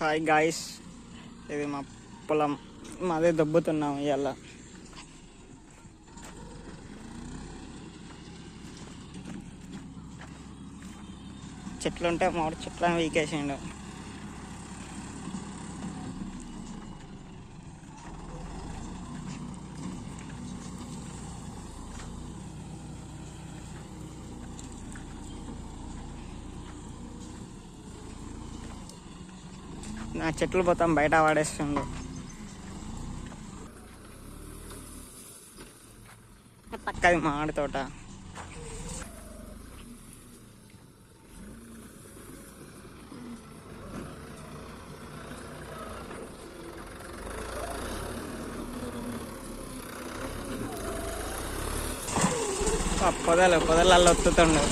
Hi guys ఇది మా పొలం. మాదే దబ్బుతున్నాం ఇవాళ చెట్లు ఉంటే మూడు చెట్లను వీకేసిండు. నా చెట్లు మొత్తం బయట వాడేస్తుండు. పక్కది మామిడి తోట. పొదలు పొదలలో ఒత్తుతుండు.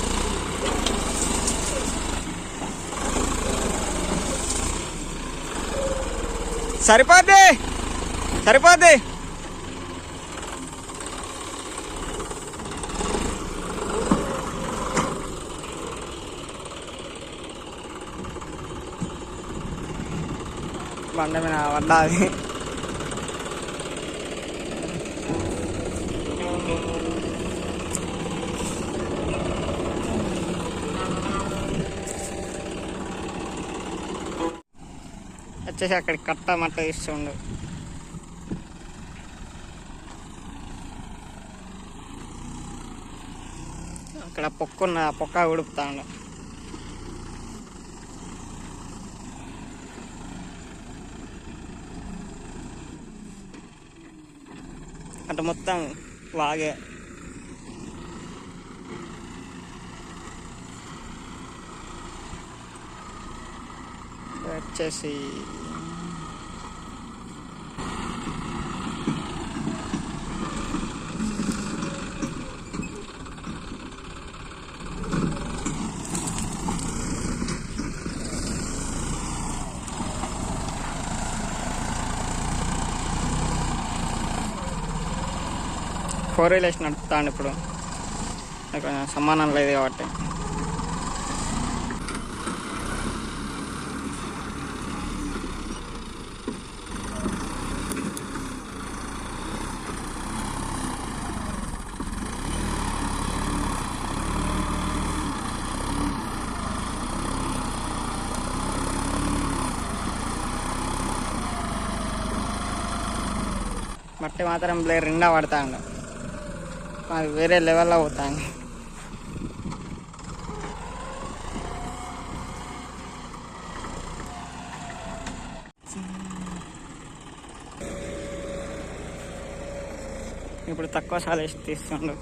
సరిపోద్ది. సరిపోద్ది. బండ మీద పడ్డాది వచ్చేసి అక్కడికి కట్ట మట్ట ఇస్తుండు అక్కడ పొక్క ఉన్న పొక్క ఉడుపుతాడు అటు మొత్తం వాగే. వచ్చేసి కోరిలేషన్ వీలర్స్ నడుపుతాను ఇప్పుడు. కొంచెం సమానం లేదు కాబట్టి. మట్టి మాత్రం ప్లేయర్ నిండా పడతాను అది వేరే లెవెల్లో పోతాను ఇప్పుడు తక్కువ సాలేసి తీస్తుండ్రు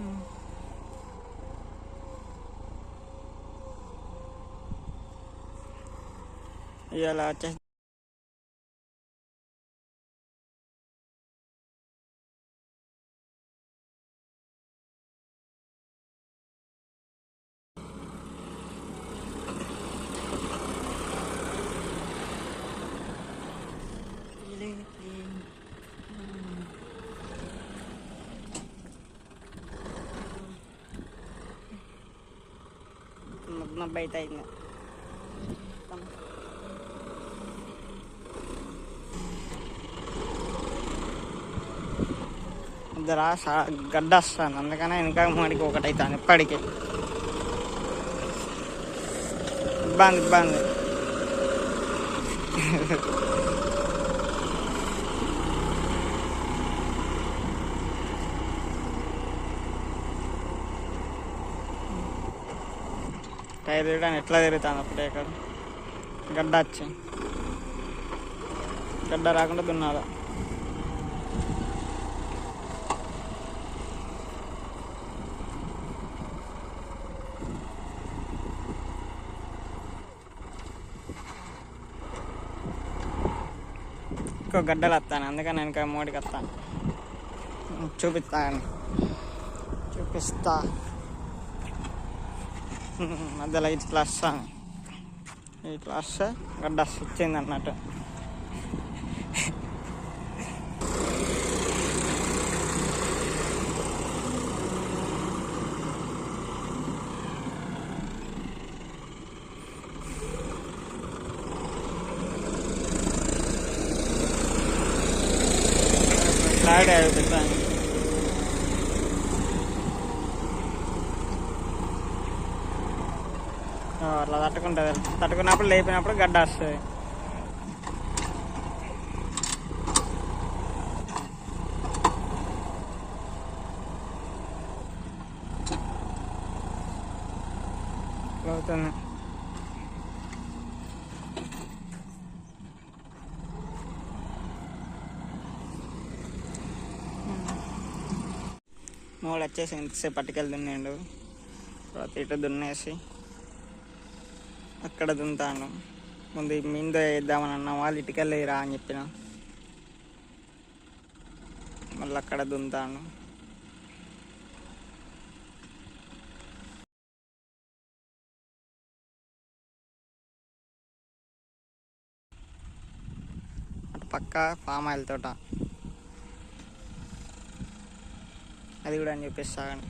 తీస్తుండు ఇవాళ వచ్చేసి మొత్తం బయట అయింది ఇద్దరా గడ్డ వస్తాను అందుకనే వెనక మాడికి ఒకటి అవుతాను ఇప్పటికి. ఇబ్బంది ఇబ్బంది. టైర్ తిరగడానికి ఎట్లా తిరుగుతాను అప్పుడే ఇక్కడ. గడ్డ వచ్చి. గడ్డ రాకుండా దున్నాలా. ఇంకో గడ్డలు వస్తాను అందుకని నేను ఇంకా మోడీకి వస్తాను. చూపిస్తాను. చూపిస్తా. adalah itu asal itu asal nggak ada suci nggak ada ada ada. అట్లా తట్టుకుంటుంది. తట్టుకున్నప్పుడు లేపినప్పుడు గడ్డ వస్తుంది. అవుతుంది. మూడు వచ్చేసి ఇంతసేపు పట్టుకెళ్ళి దున్నిండు. తర్వాత ఇటు దున్నేసి అక్కడ దుంతాను ముందు మీందో వేద్దామని అన్న వాళ్ళు ఇటుకెళ్ళిరా అని చెప్పిన. మళ్ళీ అక్కడ దున్తాను పక్క ఫామ్ ఆయిల్ తోట. అది కూడా అని చెప్పేస్తా సాగండి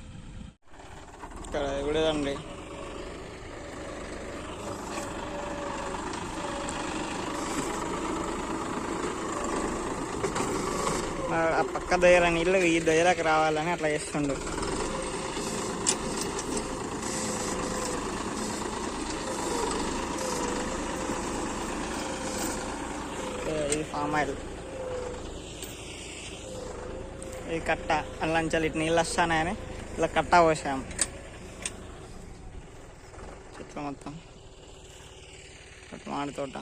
ఇక్కడ కూడా అండి ఆ పక్క దగ్గర నీళ్ళు ఈ దగ్గరకు రావాలని అట్లా చేస్తుండు. ఇది ఫామ్ ఆయిల్. ఇది కట్ట అల్లంచాలి ఇటు నీళ్ళు వస్తానని ఇలా కట్ట పోసాము. చెట్లు మొత్తం. ఇటు మామిడి తోట.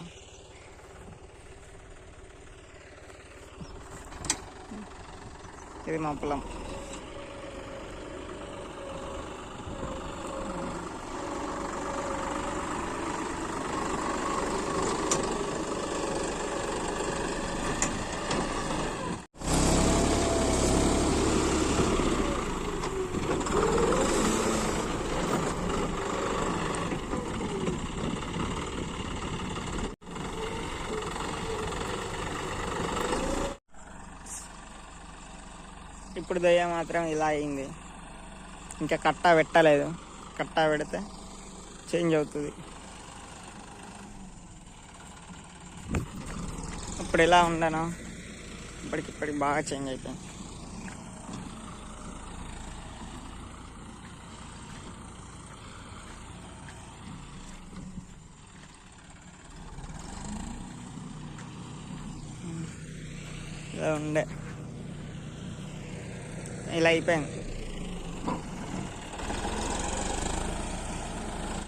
ఇది మా ఇప్పుడు దయ్య మాత్రం ఇలా అయింది. ఇంకా కట్టా పెట్టలేదు. కట్టా పెడితే చేంజ్ అవుతుంది. ఇప్పుడు ఎలా ఉండను? ఇప్పటికిప్పటికి బాగా చేంజ్ అయిపోయింది. ఇలా ఉండే. ఇలా అయిపోయింది